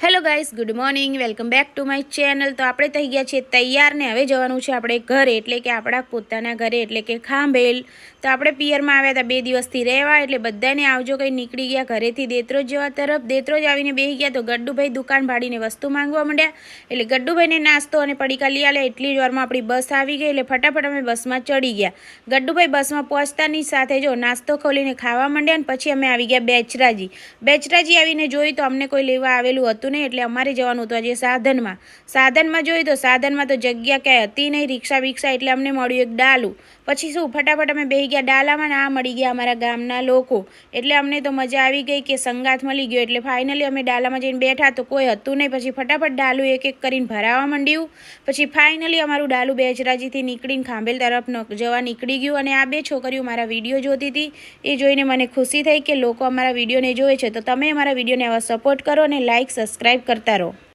Hello guys, good morning, welcome back to my channel. તો આપણે થઈ ગયા છીએ તૈયાર ને હવે જવાનું છે આપણે ઘરે, એટલે કે આપણા પોતાના ઘરે, એટલે કે ખાંભેલ. તો આપણે પિયરમાં આવ્યા હતા બે દિવસથી રહેવા, એટલે બધાને આવજો કંઈ નીકળી ગયા ઘરેથી દેત્રોજ જવા તરફ. દેત્રોજ આવીને બેસી ગયા તો ગડ્ડુભાઈ દુકાન ભાડીને વસ્તુ માંગવા માંડ્યા. એટલે ગડ્ડુભાઈને નાસ્તો અને પડીકા લઈ આલે એટલી જ વારમાં આપણી બસ આવી ગઈ, એટલે ફટાફટ અમે બસમાં ચડી ગયા. ગડ્ડુભાઈ બસમાં પહોંચતાની સાથે જો નાસ્તો ખોલીને ખાવા માંડ્યા અને પછી અમે આવી ગયા બેચરાજી. બેચરાજી આવીને જોયું તો અમને કોઈ લેવા આવેલું હતું નહીં એટલે અમારે જવાનું હતું આજે સાધનમાં. સાધનમાં જોયું તો સાધનમાં તો જગ્યા ક્યાંય હતી નહીં, રિક્ષા બિક્ષા એટલે અમને મળ્યું એક ડાલું. પછી શું, ફટાફટ અમે બેસી ગયા ડાલામાં ને આ મળી ગયા અમારા ગામના લોકો. એટલે અમને તો મજા આવી ગઈ કે સંગાથ મળી ગયો. એટલે ફાઇનલી અમે ડાલામાં જઈને બેઠા તો કોઈ હતું નહીં. પછી ફટાફટ ડાલું એક એક કરીને ભરાવા માંડ્યું. પછી ફાઇનલી અમારું ડાલું બેચરાજીથી નીકળીને ખાંભેલ તરફ જવા નીકળી ગયું અને આ બે છોકરીઓ મારા વીડિયો જોતી હતી. એ જોઈને મને ખુશી થઈ કે લોકો અમારા વિડીયોને જોવે છે. તો તમે અમારા વિડીયોને આવા સપોર્ટ કરો અને લાઇક સબસ્ક્રાઈબ કરતા રહો.